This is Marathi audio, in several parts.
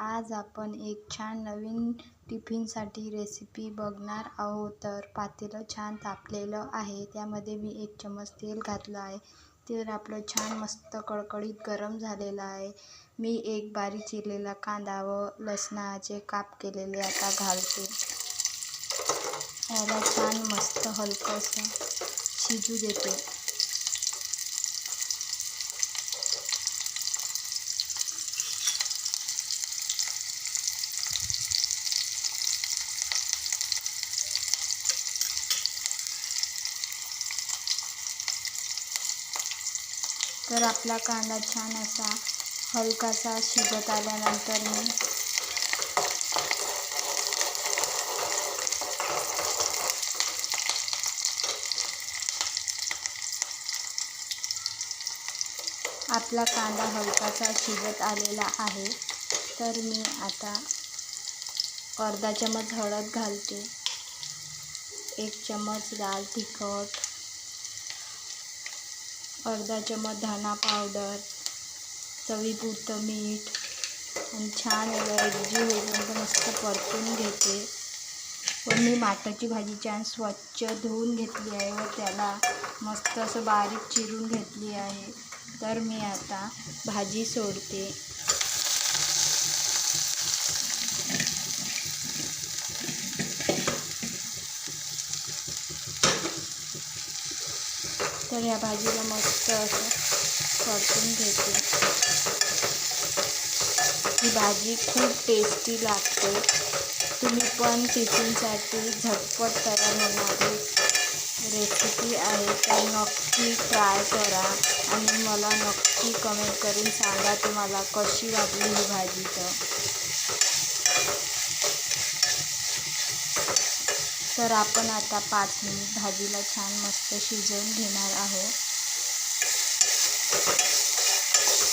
आज आपण एक छान नवीन टिफिनसाठी रेसिपी बघणार आहोत. तर पातेलं छान तापलेलं आहे. त्यामध्ये मी एक चम्मच तेल घातलं आहे. तेल आपलं छान मस्त कडकडीत गरम झालेलं आहे. मी एक बारीक चिरलेला कांदा व लसणाचे काप केलेले आता घालते. याला छान मस्त हलकंसं शिजू देते. तर आपला कांदा छान असा हलकासा शिजत आल्यानंतर मी आपला कांदा हलकासा शिजत आलेला आहे. तर मी आता अर्धा चमच हळद घालते. एक चमच लाल तिखट. अर्धा चमच धना पावडर चवीपुरतं मीठ आणि छान एकजीव होईपर्यंत मस्त परतून घेते. व मी माठाची भाजी छान स्वच्छ धुवून घेतली आहे व त्याला मस्त असं बारीक चिरून घेतली आहे. तर मी आता भाजी सोडते. तर या भाजीला मस्त असं परतून घेते. ही भाजी खूप टेस्टी लागते. तुम्ही पण टिफिनसाठी झटपट तयार होणारी रेसिपी आहे तर नक्की ट्राय करा आणि मला नक्की कमेंट करून सांगा तुम्हाला कशी वाटली ही भाजी तर. तर आपण आता पाच मिनिट भाजीला छान मस्त शिजवून घेणार आहोत.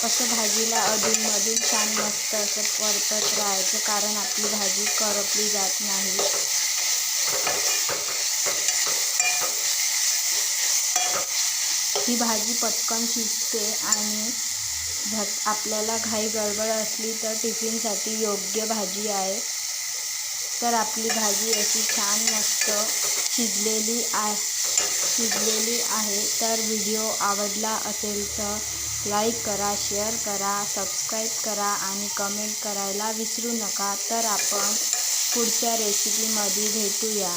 असं भाजीला अधूनमधून छान मस्त असं परतत राहायचं कारण आपली भाजी करपली जात नाही. ही भाजी पटकन शिजते आणि भ आपल्याला घाई गडबड असली तर टिफिनसाठी योग्य भाजी आहे. तर आपली भाजी अशी छान मस्त शिजलेली आहे शिजलेली आहे. तर व्हिडिओ आवडला असेल तर लाईक करा शेअर करा सबस्क्राईब करा आणि कमेंट करायला विसरू नका. तर आपण पुढच्या रेसिपीमध्ये भेटूया.